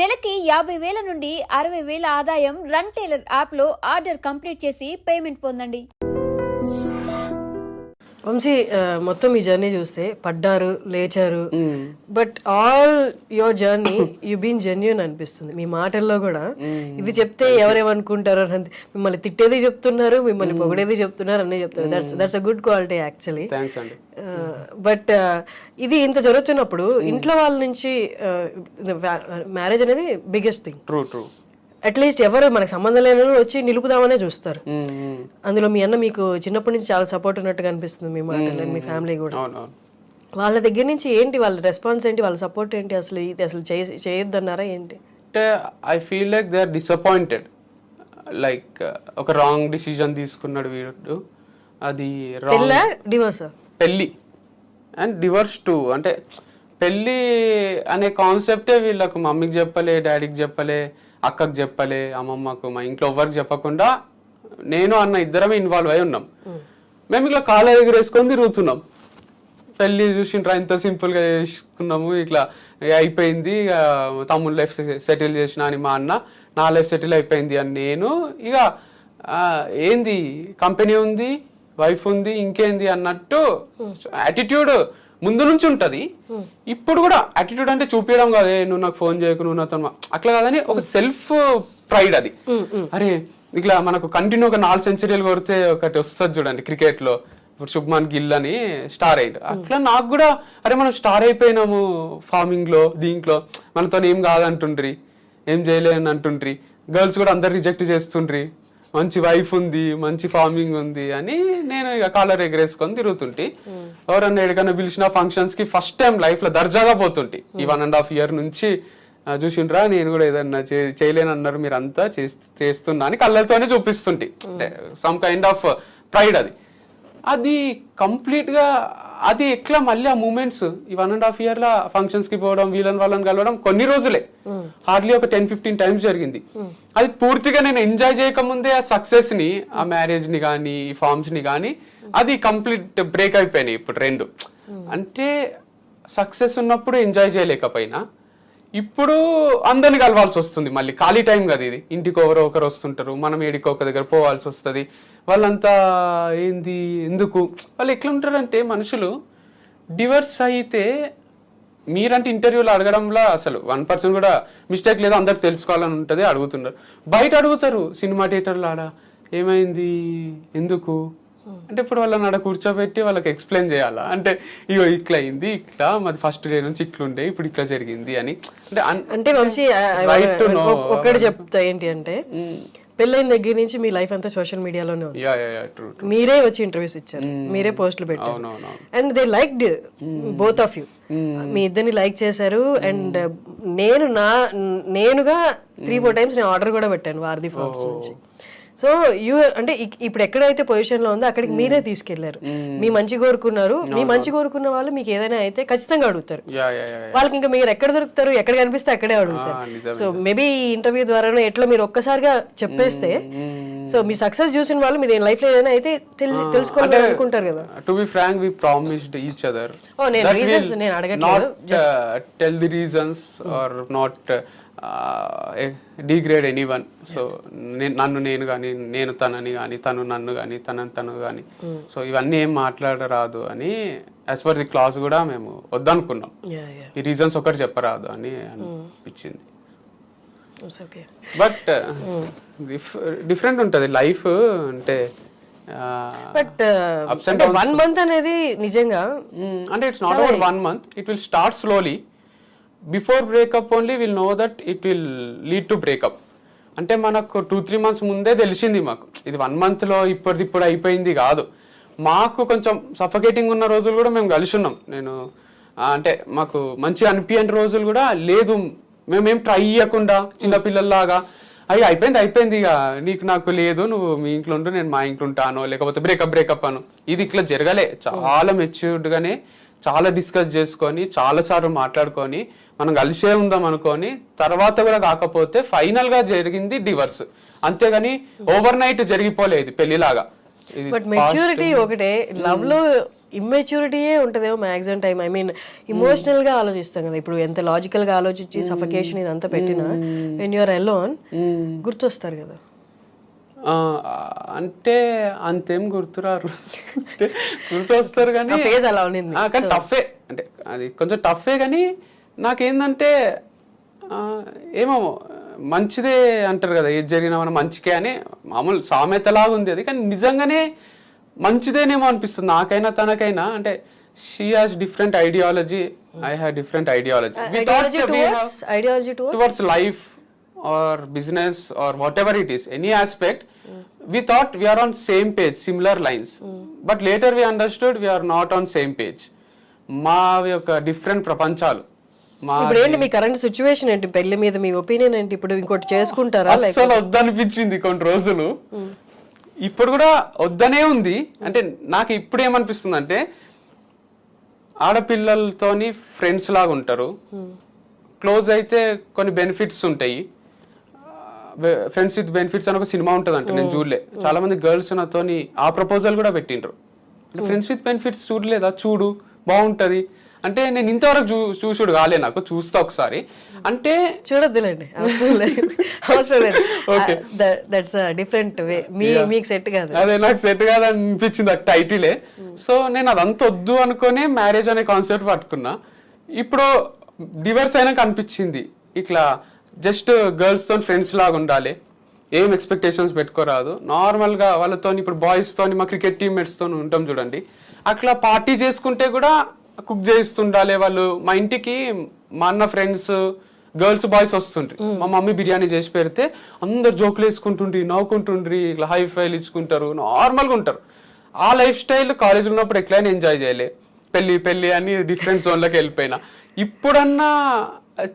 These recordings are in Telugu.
నెలకి యాభై వేల నుండి అరవై వేల ఆదాయం రన్ టైలర్ యాప్లో ఆర్డర్ కంప్లీట్ చేసి పేమెంట్ పొందండి. వంశీ మొత్తం మీ జర్నీ చూస్తే పడ్డారు లేచారు. But all your journey you been genuine అనిపిస్తుంది. మీ మాటల్లో కూడా ఇది చెప్తే ఎవరేమనుకుంటారో అని మిమ్మల్ని తిట్టేది చెప్తున్నారు మిమ్మల్ని పొగడేది చెప్తున్నారు అన్నీ చెప్తున్నారు. That's that's a good quality actually but ఇది ఇంత జరుగుతున్నప్పుడు ఇంట్లో వాళ్ళ నుంచి మ్యారేజ్ అనేది biggest thing true true at least ఎవరు మనకు సంబంధం లేని వచ్చి నిలుపుదామనే చూస్తారు. అందులో మీ అన్న మీకు చిన్నప్పటి నుంచి చాలా సపోర్ట్ ఉన్నట్టుగా అనిపిస్తుంది మీ మాటలు మీ ఫ్యామిలీ కూడా. వాళ్ళ దగ్గర నుంచి ఏంటి వాళ్ళ రెస్పాన్స్ ఏంటి? వాళ్ళ సపోర్ట్ ఏంటి? అసలు ఇది అసలు చేయ- చేయొద్దన్నారా ఏంటి? అంటే I feel like they are disappointed like ఒక రాంగ్ డిసిజన్ తీసుకున్నాడు వీడు. అది డివోర్స్ పెళ్ళి. And divorce too. అంటే పెళ్ళి అనే కాన్సెప్టే వీళ్ళకు మమ్మీకి చెప్పలే డాడీకి చెప్పలే అక్కకి చెప్పలే అమ్మమ్మకు మా ఇంట్లో ఎవరికి చెప్పకుండా నేను అన్న ఇద్దరమే ఇన్వాల్వ్ అయి ఉన్నాం. మేము ఇట్లా కాళ్ళ దగ్గర వేసుకొని తిరుగుతున్నాం. పెళ్ళి చూసింట్రా ఇంత సింపుల్గా చేసుకున్నాము ఇట్లా అయిపోయింది. ఇక తమ్ముడు లైఫ్ సెటిల్ చేసిన అని మా అన్న నా లైఫ్ సెటిల్ అయిపోయింది అని నేను. ఇక ఏంది కంపెనీ ఉంది వైఫ్ ఉంది ఇంకేంది అన్నట్టు యాటిట్యూడ్ ముందు నుంచి ఉంటది. ఇప్పుడు కూడా యాటిట్యూడ్ అంటే చూపించడం కాదు. "ఏ, నువ్వు నాకు ఫోన్ చేయకు నువ్వు నాతో మా-" అట్లా కాదని ఒక సెల్ఫ్ ప్రైడ్ అది. అరే ఇట్లా మనకు కంటిన్యూ ఒక నాలుగు సెంచరీలు కొడితే ఒకటి వస్తుంది చూడండి క్రికెట్లో. ఇప్పుడు శుభ్మాన్ గిల్ అని స్టార్ అయ్యాడు. అట్లా నాకు కూడా అరే మనం స్టార్ అయిపోయినాము ఫార్మింగ్లో దీంట్లో. మనతో ఏం కాదంటుండ్రి. ఏం చేయలేని అంటుండ్రి. గర్ల్స్ కూడా అందరు రిజెక్ట్ చేస్తుండ్రి. మంచి వైఫ్ ఉంది మంచి ఫార్మింగ్ ఉంది అని నేను ఇక కాలర్ ఎగరేసుకొని తిరుగుతుంటి. ఎవరన్నా ఎక్కడికైనా పిలిచిన ఫంక్షన్స్కి ఫస్ట్ టైం లైఫ్లో దర్జాగా పోతుంటి. ఈ వన్ అండ్ హాఫ్ ఇయర్ నుంచి చూసిండ్రా నేను కూడా ఏదన్నా చే- చేయలేను అన్నారు మీరు అంతా చేస్తున్నా అని కళ్ళతోనే చూపిస్తుంటి. సమ్ కైండ్ ఆఫ్ ప్రైడ్ అది. అది కంప్లీట్గా అది ఎట్లా మళ్ళీ ఆ మూమెంట్స్ ఈ వన్ అండ్ హాఫ్ ఇయర్ లా ఫంక్షన్స్కి పోవడం వీళ్ళని వాళ్ళని కలవడం కొన్ని రోజులే. హార్డ్లీ ఒక టెన్ ఫిఫ్టీన్ టైమ్స్ జరిగింది. అది పూర్తిగా నేను ఎంజాయ్ చేయకముందే ఆ సక్సెస్ని ఆ మ్యారేజ్ని కానీ ఫార్మ్స్ని కానీ అది కంప్లీట్ బ్రేక్ అయిపోయినాయి ఇప్పుడు రెండు. అంటే సక్సెస్ ఉన్నప్పుడు ఎంజాయ్ చేయలేకపోయినా ఇప్పుడు అందరిని కలవాల్సి వస్తుంది. మళ్ళీ ఖాళీ టైం కదా ఇది. ఇంటికి ఎవరో ఒకరు వస్తుంటారు. మనం ఏడికి ఒక దగ్గర పోవాల్సి వస్తుంది. వాళ్ళంతా ఏంది? ఎందుకు? వాళ్ళు ఎట్లా ఉంటారంటే మనుషులు డివర్స్ అయితే మీరంటే ఇంటర్వ్యూలో అడగడంలో అసలు వన్ పర్సెంట్ కూడా మిస్టేక్ లేదో అందరికి తెలుసుకోవాలని ఉంటుంది అడుగుతున్నారు. బయట అడుగుతారు సినిమా థియేటర్లో ఆడ? ఏమైంది? ఎందుకు? అంటే ఇప్పుడు వాళ్ళని ఆడ కూర్చోబెట్టి వాళ్ళకి ఎక్స్ప్లెయిన్ చేయాలా? అంటే ఇగో ఇట్లా అయింది ఇట్లా మాది ఫస్ట్ డే నుంచి ఇట్లుండే ఇప్పుడు ఇట్లా జరిగింది అని. అంటే అంటే వంశీ. ఒక్కటి చెప్తా ఏంటి అంటే పెళ్ళైన దగ్గర నుంచి మీ లైఫ్ అంతా సోషల్ మీడియాలోనే ఉంది. మీరే వచ్చి ఇంటర్వ్యూస్ ఇచ్చారు మీరే పోస్టులు పెట్టారు. And they like both of you మీ ఇద్దరిని లైక్ చేశారు అండ్ నేను నా నేనుగా త్రీ ఫోర్ టైమ్స్ నేను ఆర్డర్ కూడా పెట్టాను వారధి ఫార్మ్స్ నుంచి. సో యూ అంటే ఇప్పుడు ఎక్కడైతే పొజిషన్లో ఉందో అక్కడికి మీరే తీసుకెళ్ళారు. మీ మంచి కోరుకున్నారు. మీ మంచి కోరుకున్న వాళ్ళు మీకు ఏదైనా అయితే ఖచ్చితంగా అడుగుతారు. వాళ్ళకి ఇంకా మీరు ఎక్కడ దొరుకుతారు ఎక్కడ కనిపిస్తే అక్కడే అడుగుతారు. సో మేబీ ఈ ఇంటర్వ్యూ ద్వారానో ఎట్లా మీరు ఒక్కసారిగా చెప్పేస్తే సో మీ సక్సెస్ చూసిన వాళ్ళు మీ లైఫ్లో ఏదైనా అయితే తెలిసి తెలుసుకోవాలని అనుకుంటారు కదా. To be frank we promised each other Oh, నేను reasons నేను అడగట్లేదు. Not tell the reasons are not degrade any one so నన్ను నేను కానీ నేను తనని కానీ తను నన్ను కానీ తనని తను కానీ సో ఇవన్నీ ఏం మాట్లాడరాదు అని యాజ్ పర్ ది క్లాస్ కూడా మేము వద్దనుకున్నాం. ఈ రీజన్స్ ఒకటి చెప్పరాదు అని అనిపించింది. ఓకే బట్ డిఫరెంట్ ఉంటుంది. లైఫ్ అంటే బట్ వన్ మంత్ అనేది నిజంగా Mm, అంటే it's not one month it will start slowly before breakup only will know that it will lead to breakup అంటే మనకు టూ త్రీ మంత్స్ ముందే తెలిసింది మాకు. ఇది వన్ మంత్లో ఇప్పటిది ఇప్పుడు అయిపోయింది కాదు. మాకు కొంచెం సఫకేటింగ్ ఉన్న రోజులు కూడా మేము కలిసి ఉన్నాం. నేను అంటే మాకు మంచి అనిపించని రోజులు కూడా లేదు. మేమేం ట్రై చేయకుండా చిన్న పిల్లల్లాగా. అయ్యి అయిపోయింది అయిపోయింది ఇక. నీకు నాకు లేదు నువ్వు మీ ఇంట్లో ఉండు నేను మా ఇంట్లో ఉంటాను లేకపోతే బ్రేకప్ బ్రేకప్ అను. ఇది ఇట్లా జరగలే. చాలా మెచ్యూర్డ్ గానే చాలా డిస్కస్ చేసుకొని చాలా సార్లు మాట్లాడుకొని మనం కలిసే ఉందాం అనుకొని తర్వాత కూడా కాకపోతే ఫైనల్గా జరిగింది డివర్స్ అంతేగాని ఓవర్ నైట్ జరిగిపోలేదు పెళ్ళిలాగా బట్ మెచ్యూరిటీ ఒకటే. లవ్లో ఇమ్మెచ్యూరిటీయే ఉంటదేమో మ్యాక్సిమం టైం ఐ మీన్ ఇమోషనల్గా ఆలోచిస్తాం కదా. ఇప్పుడు ఎంత లాజికల్గా ఆలోచించి సఫకేషన్ ఇదంతా పెట్టినా వెన్ యూఆర్ ఎలోన్ గుర్తొస్తారు కదా. అంటే అంతేం గుర్తురారు. గుర్తొస్తారు కానీ అలా. ఆ, కానీ టఫే. అంటే అది కొంచెం టఫే కానీ నాకేందంటే ఏమో మంచిదే అంటారు కదా ఏది జరిగినా మన మంచికే అని. మామూలు సామెతలాగా ఉంది అది. కానీ నిజంగానే మంచిదేనేమో అనిపిస్తుంది. నాకైనా తనకైనా. అంటే she has different ideology I have different ideology ideology towards life. Or business or whatever it is any aspect we thought we are on same page similar lines. But later we understood we are not on same page. మా యొక్క డిఫరెంట్ ప్రపంచాలు. మా ఇప్పుడు ఏంటి మీ కరెంట్ సిచ్యువేషన్ ఏంటి? పెళ్ళి మీద మీ ఒపీనియన్ ఏంటి? ఇప్పుడు ఇంకోటి చేసుకుంటారా? లైక్ అస్సలు వద్దనిపించింది కొన్ని రోజులు. ఇప్పుడు కూడా వద్దనే ఉంది. అంటే నాకు ఇప్పుడు ఏమనిపిస్తుంది అంటే ఆడపిల్లలతోని ఫ్రెండ్స్ లాగా ఉంటారు. క్లోజ్ అయితే కొన్ని బెనిఫిట్స్ ఉంటాయి. ఫ్రెండ్స్ విత్ బెనిఫిట్స్ అని ఒక సినిమా ఉంటుంది అంటే నేను చూడలే. చాలా మంది గర్ల్స్ నాతోని ఆ ప్రపోజల్ కూడా పెట్టిండ్రు. ఫ్రెండ్స్ విత్ బెనిఫిట్స్ చూడలేదా? చూడు బాగుంటది. అంటే నేను ఇంతవరకు చూ చూసుడు కాలే నాకు చూస్తా ఒకసారి. అంటే చూడొద్దులేండి. దట్స్ డిఫరెంట్ వే మీ మీకు సెట్ కాదు. అదే నాకు సెట్ కాదని అనిపించింది ఆ టైటిలే సో నేను అదంతా వద్దు అనుకునే మ్యారేజ్ అనే కాన్సెప్ట్ పట్టుకున్నా. ఇప్పుడు డివర్స్ అయినాక అనిపించింది. ఇట్లా జస్ట్ గర్ల్స్తో ఫ్రెండ్స్ లాగా ఉండాలి. ఏం ఎక్స్పెక్టేషన్స్ పెట్టుకోరాదు. నార్మల్గా వాళ్ళతో ఇప్పుడు బాయ్స్ తోని మా క్రికెట్ టీమ్మేట్స్తో ఉంటాం చూడండి. అట్లా పార్టీ చేసుకుంటే కూడా కుక్ చేస్తుండాలి వాళ్ళు. మా ఇంటికి మా అన్న ఫ్రెండ్స్ గర్ల్స్ బాయ్స్ వస్తుండ్రి. మా మమ్మీ బిర్యానీ చేసి పెడితే అందరు జోకులు వేసుకుంటుండ్రి నవ్వుకుంటుండ్రి ఇట్లా హై ఫైల్ ఇచ్చుకుంటారు. నార్మల్గా ఉంటారు. ఆ లైఫ్ స్టైల్ కాలేజ్ ఉన్నప్పుడు ఎట్లయినా ఎంజాయ్ చేయలే. పెళ్ళి పెళ్ళి అని డిఫరెంట్ జోన్లోకి వెళ్ళిపోయినా. ఇప్పుడన్నా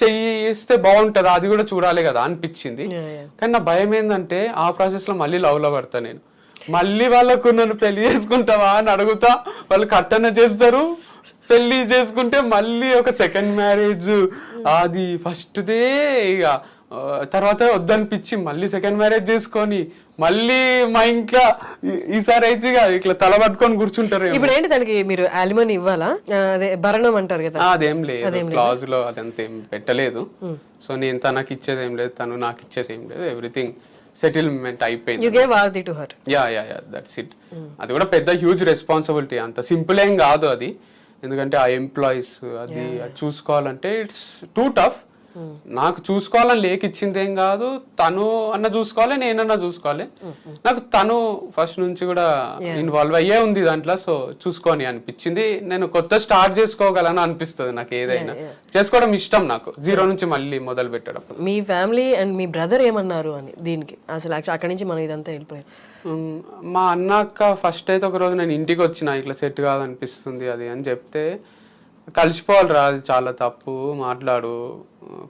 చెయ్యిస్తే బాగుంటుంది అది కూడా చూడాలి కదా అనిపించింది. కానీ నా భయం ఏంటంటే ఆ ప్రాసెస్లో మళ్ళీ లవ్లో పడతా నేను. మళ్ళీ వాళ్ళకు నన్ను పెళ్ళి చేసుకుంటావా అని అడుగుతా. వాళ్ళు కట్టన చేస్తారు. పెళ్ళి చేసుకుంటే మళ్ళీ ఒక సెకండ్ మ్యారేజ్ అది ఫస్ట్ దే ఇక. తర్వాత వద్దనిపించి మళ్ళీ సెకండ్ మ్యారేజ్ చేసుకొని మళ్ళీ మా ఈ- ఈసారి అయితే ఇక ఇట్లా తల పట్టుకొని కూర్చుంటారు ఇప్పుడు ఏంటి దానికి మీరు అలిమని ఇవ్వాలా? అదే భరణం అంటారు కదా. అదేం లేదు క్లాజ్లో అదంతా ఏం పెట్టలేదు. సో నేను తనకి ఇచ్చేది ఏం లేదు తను నాకు ఇచ్చేది ఏం లేదు ఎవ్రీథింగ్ సెటిల్మెంట్ అయిపోయింది. You gave ఆర్ది to her yeah yeah yeah that's it అది కూడా పెద్ద హ్యూజ్ రెస్పాన్సిబిలిటీ అంత సింపుల్ ఏం కాదు అది. ఎందుకంటే ఆ ఎంప్లాయీస్ అది చూసుకోవాలంటే ఇట్స్ టూ టఫ్ నాకు చూసుకోవాలని లేక ఇచ్చింది ఏం కాదు. తను అన్న చూసుకోవాలి నేనన్నా చూసుకోవాలి. నాకు తను ఫస్ట్ నుంచి కూడా ఇన్వాల్వ్ అయ్యే ఉంది దాంట్లో సో చూసుకొని అనిపించింది. నేను కొత్త స్టార్ట్ చేసుకోగలను అనిపిస్తుంది నాకు ఏదైనా. చేసుకోవడం ఇష్టం నాకు. జీరో నుంచి మళ్ళీ మొదలు పెట్టడం మీ ఫ్యామిలీ అండ్ మీ బ్రదర్ ఏమన్నారు అని దీనికి? అసలు అక్కడి నుంచి మనం ఇదంతా వెళ్ళిపోయాం. మా అన్న అక్క ఫస్ట్ అయితే ఒక రోజు నేను ఇంటికి వచ్చిన ఇట్లా సెట్ కాదనిపిస్తుంది అది అని చెప్తే కలిసిపోవాలి రా అది చాలా తప్పు మాట్లాడు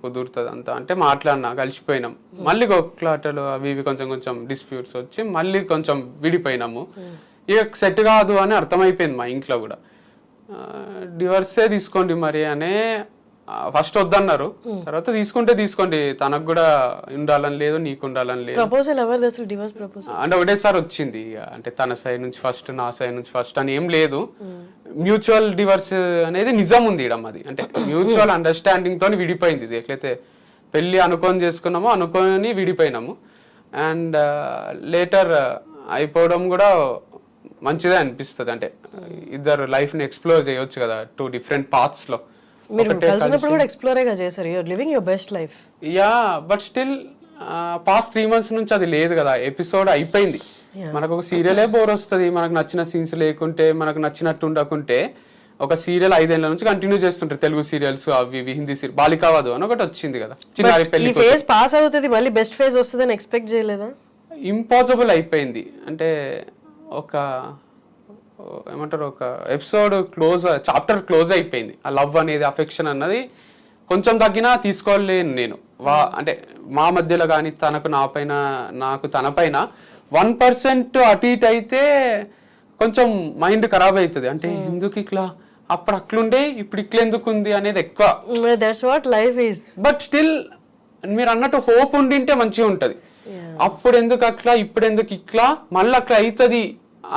కుదురుతుంది అంతా అంటే మాట్లాడినా కలిసిపోయినాం. మళ్ళీ కొట్లాటలు అవి ఇవి కొంచెం కొంచెం డిస్ప్యూట్స్ వచ్చి మళ్ళీ కొంచెం విడిపోయినాము. ఇక సెట్ కాదు అని అర్థమైపోయింది మా ఇంట్లో కూడా. డివర్సే తీసుకోండి మరి అనే ఫస్ట్ వద్దన్నారు. తర్వాత తీసుకుంటే తీసుకోండి తనకు కూడా ఉండాలని లేదు నీకు ఉండాలని లేదు. ప్రపోజల్ ఎవరిది అసలు? డివోర్స్ ప్రపోజల్ అంటే ఒకటేసారి వచ్చింది. అంటే తన సైడ్ నుంచి ఫస్ట్ నా సైడ్ నుంచి ఫస్ట్ అని ఏం లేదు. మ్యూచువల్ డివర్స్ అనేది నిజం ఉంది ఇడం అది. అంటే మ్యూచువల్ అండర్స్టాండింగ్ తోని విడిపోయింది ఇది. ఎట్లయితే పెళ్ళి అనుకొని చేసుకున్నామో అనుకొని విడిపోయినాము. అండ్ లేటర్ అయిపోవడం కూడా మంచిదే అనిపిస్తుంది. అంటే ఇద్దరు లైఫ్ని ఎక్స్ప్లోర్ చేయొచ్చు కదా టూ డిఫరెంట్ పార్ట్స్లో మీరు కలిసినప్పుడు కూడా ఎక్స్ప్లోరేగా చేశారు? You're living your best life yeah but still past three months నుంచి అది లేదు కదా. ఎపిసోడ్ అయిపోయింది. మనకు ఒక సీరియలే బోర్ వస్తుంది మనకు నచ్చిన సీన్స్ లేకుంటే మనకు నచ్చినట్టు ఉండకుంటే ఒక సీరియల్ ఐదేళ్ళ నుంచి కంటిన్యూ చేస్తుంటారు తెలుగు సీరియల్స్ అవి ఇవి హిందీ సీరియల్. బాలికావదు అని ఒకటి వచ్చింది కదా. చిన్నారి పెళ్ళి ఫేజ్ పాస్ అవుతుంది మళ్ళీ బెస్ట్ ఫేజ్ వస్తుందని ఎక్స్పెక్ట్ చేయలేదా? ఇంపాసిబుల్ అయిపోయింది. అంటే ఒక ఏమంటారు ఒక ఎపిసోడ్ క్లోజ్ చాప్టర్ క్లోజ్ అయిపోయింది. ఆ లవ్ అనేది అఫెక్షన్ అన్నది కొంచెం తగ్గినా తీసుకోలేను నేను. వా అంటే మా మధ్యలో కానీ తనకు నా పైన నాకు తన పైన వన్ పర్సెంట్ అటు ఇటు అయితే కొంచెం మైండ్ ఖరాబ్ అవుతుంది. అంటే ఎందుకు ఇట్లా? అప్పుడు అట్లుండే ఇప్పుడు ఇట్లా ఎందుకు ఉంది అనేది ఎక్కువ. That's what life but still మీరు అన్నట్టు హోప్ ఉండింటే మంచిగా ఉంటది. అప్పుడు ఎందుకు అట్లా ఇప్పుడు ఎందుకు ఇట్లా మళ్ళీ అట్లా అవుతుంది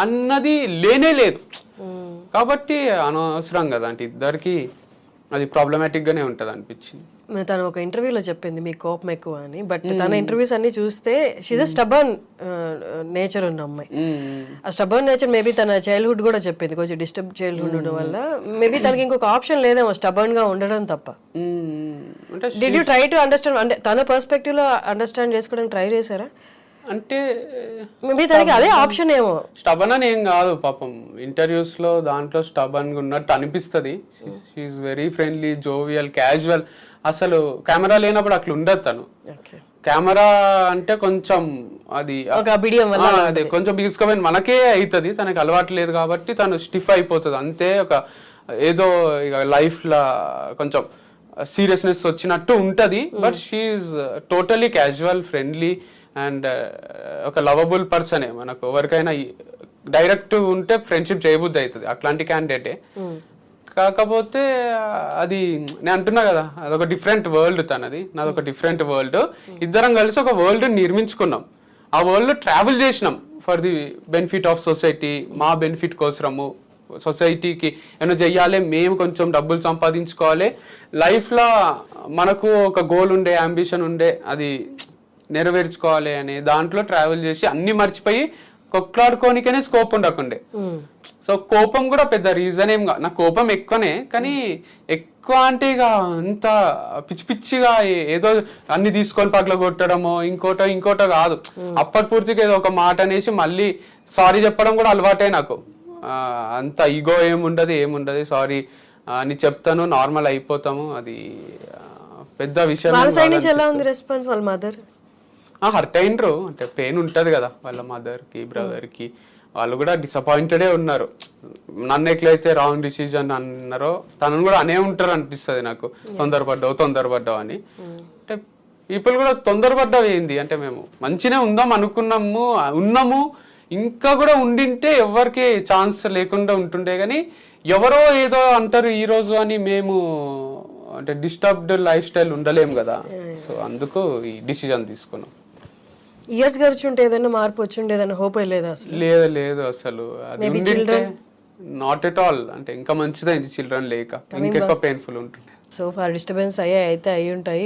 అన్నది లేనే లేదు. కాబట్టి అనవసరం కదా అంటే ఇద్దరికి అది ప్రాబ్లమాటిక్ గానే ఉంటది అనిపించింది. తను ఒక ఇంటర్వ్యూలో చెప్పింది మీ కోపం ఎక్కువ అని. బట్ తన ఇంటర్వ్యూస్ అన్ని చూస్తే షీజ్ అ స్టబర్న్ నేచర్ ఉన్న అమ్మాయి. ఆ స్టబర్న్ నేచర్ మేబీ తన చైల్డ్హుడ్ కూడా చెప్పింది కొంచెం డిస్టర్బ్ చైల్డ్హుడ్ ఉండడం వల్ల. మేబీ తనకి ఇంకొక ఆప్షన్ లేదేమో స్టబర్న్గా ఉండడం తప్ప. Did you try to understand అంటే తన పర్స్పెక్టివ్లో అండర్స్టాండ్ చేసుకోవడానికి ట్రై చేశారా? అంటే మేబీ తనకి అదే ఆప్షన్ ఏమో. స్టబన్ అని ఏం కాదు పాపం. ఇంటర్వ్యూస్లో దాంట్లో స్టబన్ ఉన్నట్టు అనిపిస్తుంది. She's very friendly jovial casual అసలు కెమెరా లేనప్పుడు అట్లా ఉండదు తను. కెమెరా అంటే కొంచెం అది అదే కొంచెం బిగుసుకపోయిన మనకే అవుతుంది తనకి అలవాటు లేదు కాబట్టి తను స్టిఫ్ అయిపోతుంది. అంతే ఒక ఏదో ఇక లైఫ్ లా కొంచెం సీరియస్నెస్ వచ్చినట్టు ఉంటది. But she's totally casual friendly and ఒక లవబుల్ పర్సనే మనకు ఎవరికైనా డైరెక్ట్ ఉంటే ఫ్రెండ్షిప్ చేయబుద్ధి అవుతుంది. అట్లాంటి క్యాండిడేటే కాకపోతే అది నేను అంటున్నా కదా అదొక డిఫరెంట్ వరల్డ్ తనది నాదొక డిఫరెంట్ వరల్డ్ ఇద్దరం కలిసి ఒక వరల్డ్ నిర్మించుకున్నాం. ఆ వరల్డ్ ట్రావెల్ చేసినాం for the benefit of society మా బెనిఫిట్ కోసము సొసైటీకి ఏమైనా చెయ్యాలి మేము కొంచెం డబ్బులు సంపాదించుకోవాలి. లైఫ్లో మనకు ఒక గోల్ ఉండే అంబిషన్ ఉండే అది నెరవేర్చుకోవాలి అని దాంట్లో ట్రావెల్ చేసి అన్ని మర్చిపోయి కొట్లాడుకోనికనే స్కోప్ ఉండకుండే. సో కోపం కూడా పెద్ద రీజన్ ఏం నా కోపం ఎక్కువనే కానీ ఎక్కువ అంటే ఇక అంత పిచ్చి పిచ్చిగా ఏదో అన్ని తీసుకొని పట్ల కొట్టడమో ఇంకోటో ఇంకోటో కాదు. అప్పటి పూర్తిగా ఏదో ఒక మాట అనేసి మళ్ళీ సారీ చెప్పడం కూడా అలవాటే నాకు. అంత ఈగో ఏముండదు ఏముండదు సారీ అని చెప్తాను నార్మల్ అయిపోతాము. అది పెద్ద విషయం ఎలా ఉంది రెస్పాన్స్ వాళ్ళ మదర్ హర్ట్ అయినరు. అంటే పెయిన్ ఉంటది కదా వాళ్ళ మదర్కి బ్రదర్కి వాళ్ళు కూడా డిసప్పాయింటెడే ఉన్నారు. నన్ను ఎట్లయితే రాంగ్ డిసిజన్ అన్నారో తనను కూడా అనే ఉంటారు అనిపిస్తుంది నాకు. తొందరపడ్డావు తొందరపడ్డావు అని. అంటే పీపుల్ కూడా తొందరపడ్డావు ఏంది? అంటే మేము మంచినే ఉందాం అనుకున్నాము ఉన్నాము. ఇంకా కూడా ఉండింటే ఎవరికి ఛాన్స్ లేకుండా ఉంటుండే కానీ ఎవరో ఏదో అంటారు ఈ రోజు అని మేము అంటే డిస్టర్బ్డ్ లైఫ్ స్టైల్ ఉండలేం కదా సో అందుకు ఈ డిసిజన్ తీసుకున్నాం. ఇయర్స్ గడిచుంటే ఏదైనా మార్పు వచ్చి ఏదైనా హోప్ లేదా అసలు? లేదు లేదు అసలు. అది ఉండింటే నాట్ ఎట్ ఆల్ అంటే ఇంకా మంచిదైంది చిల్డ్రన్ లేక. ఇంకెక్కువ పెయిన్ఫుల్ ఉంటుంది సో ఫార్ డిస్టర్బెన్స్ అయ్యాయి అయితే అయి ఉంటాయి